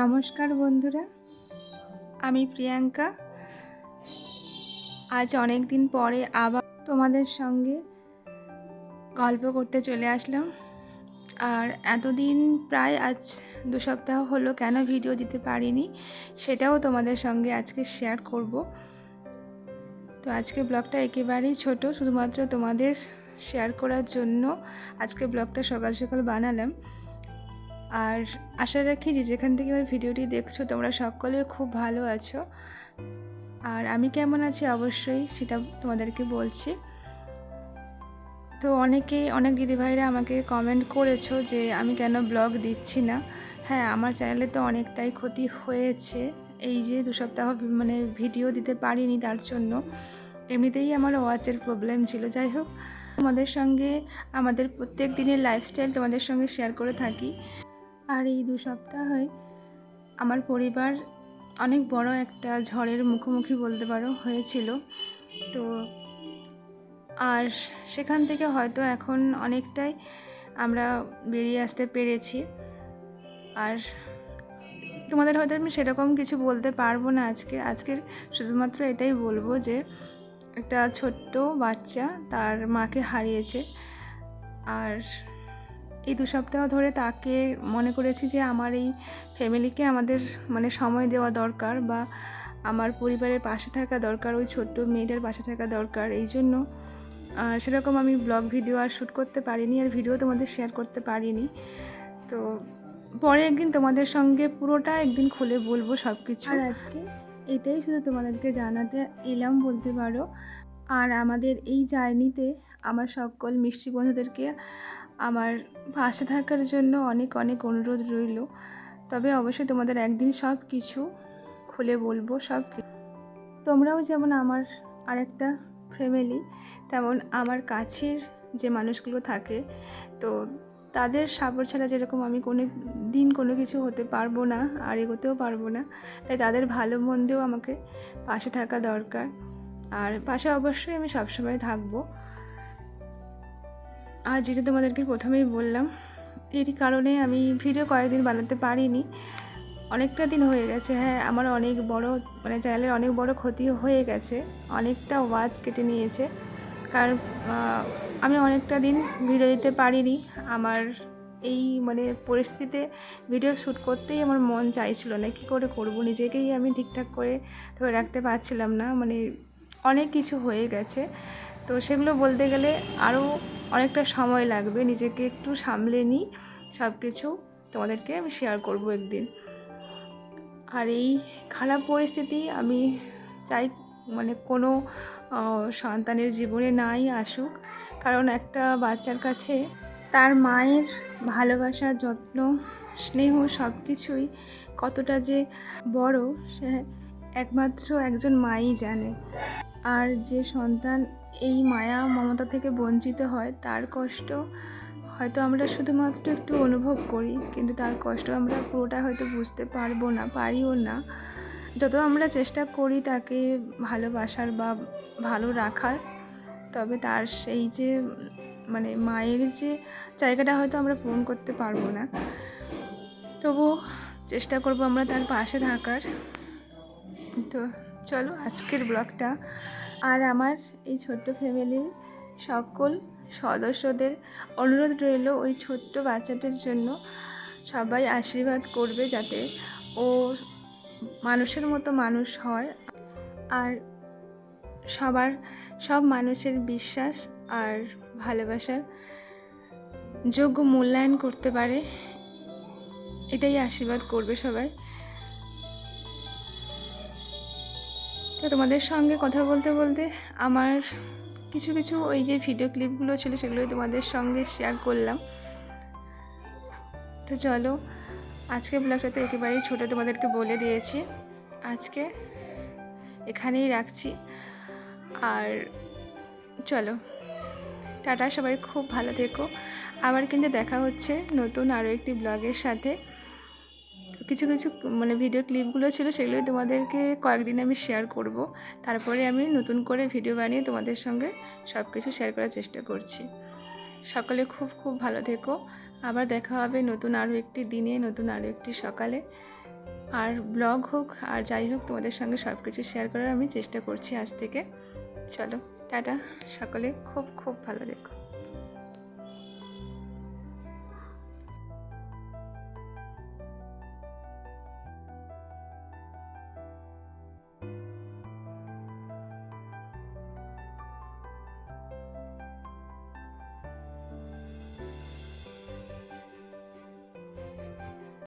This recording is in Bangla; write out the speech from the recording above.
নমস্কার বন্ধুরা, আমি প্রিয়াঙ্কা। আজ অনেক দিন পরে আবার তোমাদের সঙ্গে গল্প করতে চলে আসলাম। আর এতদিন প্রায় আজ দু সপ্তাহ হলো কেন ভিডিও দিতে পারিনি, সেটাও তোমাদের সঙ্গে আজকে শেয়ার করব। তো আজকে ব্লগটা একেবারেই ছোট, শুধুমাত্র তোমাদের শেয়ার করার জন্য আজকে ব্লগটা সকাল সকাল বানালাম। আর আশা রাখি যে যেখান থেকে আমার ভিডিওটি দেখছ, তোমরা সকলে খুব ভালো আছো। আর আমি কেমন আছি? অবশ্যই সেটা তোমাদেরকে বলছি। তো অনেকে, অনেক দিদিভাইরা আমাকে কমেন্ট করেছ যে আমি কেন ব্লগ দিচ্ছি না? হ্যাঁ আমার চ্যানেলে তো অনেকটাই ক্ষতি হয়েছে। এই যে দু সপ্তাহ মানে ভিডিও দিতে পারিনি তার জন্য। এমনিতেই আমার ওয়াচের প্রবলেম ছিল। যাই হোক, তোমাদের সঙ্গে আমাদের প্রত্যেক দিনের লাইফস্টাইল তোমাদের সঙ্গে শেয়ার করে থাকি। আর এই দু সপ্তাহে আমার পরিবার অনেক বড় একটা ঝড়ের মুখোমুখি বলতে পারো হয়েছিল। তো আর সেখান থেকে হয়তো এখন অনেকটাই আমরা বেরিয়ে আসতে পেরেছি। আর তোমাদের হয়তো আমি সেরকম কিছু বলতে পারব না আজকে। আজকের শুধুমাত্র এটাই বলব যে একটা ছোট্ট বাচ্চা তার মাকে হারিয়েছে। আর এই দু সপ্তাহ ধরে তাকে মনে করেছি যে আমার এই ফ্যামিলিকে আমাদের মানে সময় দেওয়া দরকার বা আমার পরিবারের পাশে থাকা দরকার, ওই ছোট্ট মেয়েটার পাশে থাকা দরকার। এই জন্য সেরকম আমি ব্লগ ভিডিও আর শ্যুট করতে পারিনি আর ভিডিও তোমাদের শেয়ার করতে পারিনি। তো পরে একদিন তোমাদের সঙ্গে পুরোটা একদিন খুলে বলব সব কিছু আর আজকে এটাই শুধু তোমাদেরকে জানাতে এলাম বলতে পারো। আর আমাদের এই জার্নিতে আমার সকল মিষ্টি বন্ধুদেরকে আমার পাশে থাকার জন্য অনেক অনেক অনুরোধ রইল। তবে অবশ্যই তোমাদের একদিন সব কিছু খুলে বলব, সব তোমরাও যেমন আমার আরেকটা ফ্যামিলি তেমন আমার কাছের যে মানুষগুলো থাকে, তো তাদের সাপোর্ট ছাড়া যেরকম আমি কোনো দিন কোনো কিছু হতে পারব না, আর এগোতেও পারব না, তাই তাদের ভালো মন্দেও আমাকে পাশে থাকা দরকার। আর পাশে অবশ্যই আমি সবসময় থাকব। আর যেটা তোমাদেরকে প্রথমেই বললাম এরই কারণে আমি ভিডিও কয়েকদিন বানাতে পারিনি। অনেকটা দিন হয়ে গেছে হ্যাঁ আমার অনেক বড় মানে চ্যানেলের অনেক বড় ক্ষতি হয়ে গেছে, অনেকটা ওয়াচ কেটে নিয়েছে। কারণ আমি অনেকটা দিন ভিডিও দিতে পারিনি। আমার এই মানে পরিস্থিতিতে ভিডিও শ্যুট করতেই আমার মন চাইছিল না, কী করে করব? নিজেকেই আমি ঠিকঠাক করে ধরে রাখতে পারছিলাম না মানে অনেক কিছু হয়ে গেছে। তো সেগুলো বলতে গেলে আরও অনেকটা সময় লাগবে। নিজেকে একটু সামলে নিই সব কিছু তোমাদেরকে আমি শেয়ার করব একদিন। আর এই খারাপ পরিস্থিতি আমি চাই মানে কোনো সন্তানের জীবনে নাই আসুক। কারণ একটা বাচ্চার কাছে তার মায়ের ভালোবাসা যত্ন, স্নেহ সব কিছুই কতটা যে বড়, সে একমাত্র একজন মাই জানে। আর যে সন্তান এই মায়া মমতা থেকে বঞ্চিত হয়, তার কষ্ট হয়তো আমরা শুধুমাত্র একটু অনুভব করি, কিন্তু তার কষ্ট আমরা পুরোটা হয়তো বুঝতে পারব না, পারিও না। যত আমরা চেষ্টা করি তাকে ভালোবাসার বা ভালো রাখার, তবে তার সেই যে মানে মায়ের যে জায়গাটা হয়তো আমরা পূরণ করতে পারব না। তবু চেষ্টা করব আমরা তার পাশে থাকার। তো চলো আজকের ব্লগটা। আর আমার এই ছোট্ট ফ্যামিলির সকল সদস্যদের অনুরোধ রইল ওই ছোট্ট বাচ্চাটার জন্য সবাই আশীর্বাদ করবে যাতে ও মানুষের মতো মানুষ হয়। আর সবার, সব মানুষের বিশ্বাস আর ভালোবাসার যোগ্য মূল্যায়ন করতে পারে। এটাই আশীর্বাদ করবে সবাই। তো তোমাদের সঙ্গে কথা বলতে বলতে আমার কিছু কিছু ওই যে ভিডিও ক্লিপগুলো ছিল সেগুলোই তোমাদের সঙ্গে শেয়ার করলাম। তো চলো আজকে ব্লগটা তো একেবারেই ছোটো তোমাদেরকে বলে দিয়েছি। আজকে এখানেই রাখছি। আর চলো, টাটা, সবাই খুব ভালো থেকো। আবার কিন্তু দেখা হচ্ছে নতুন আরও একটি ব্লগের সাথে। কিছু কিছু মানে ভিডিও ক্লিপগুলো ছিল সেগুলোই তোমাদেরকে কয়েকদিন আমি শেয়ার করব। তারপরে আমি নতুন করে ভিডিও বানিয়ে তোমাদের সঙ্গে সব কিছু শেয়ার করার চেষ্টা করছি। সকলে খুব খুব ভালো থেকো। আবার দেখা হবে নতুন আরও একটি দিনে, নতুন আরও একটি সকালে। আর ব্লগ হোক, আর যাই হোক, তোমাদের সঙ্গে সব কিছু শেয়ার করার আমি চেষ্টা করছি আজ থেকে। চলো, টাটা। সকলে খুব খুব ভালো দেখো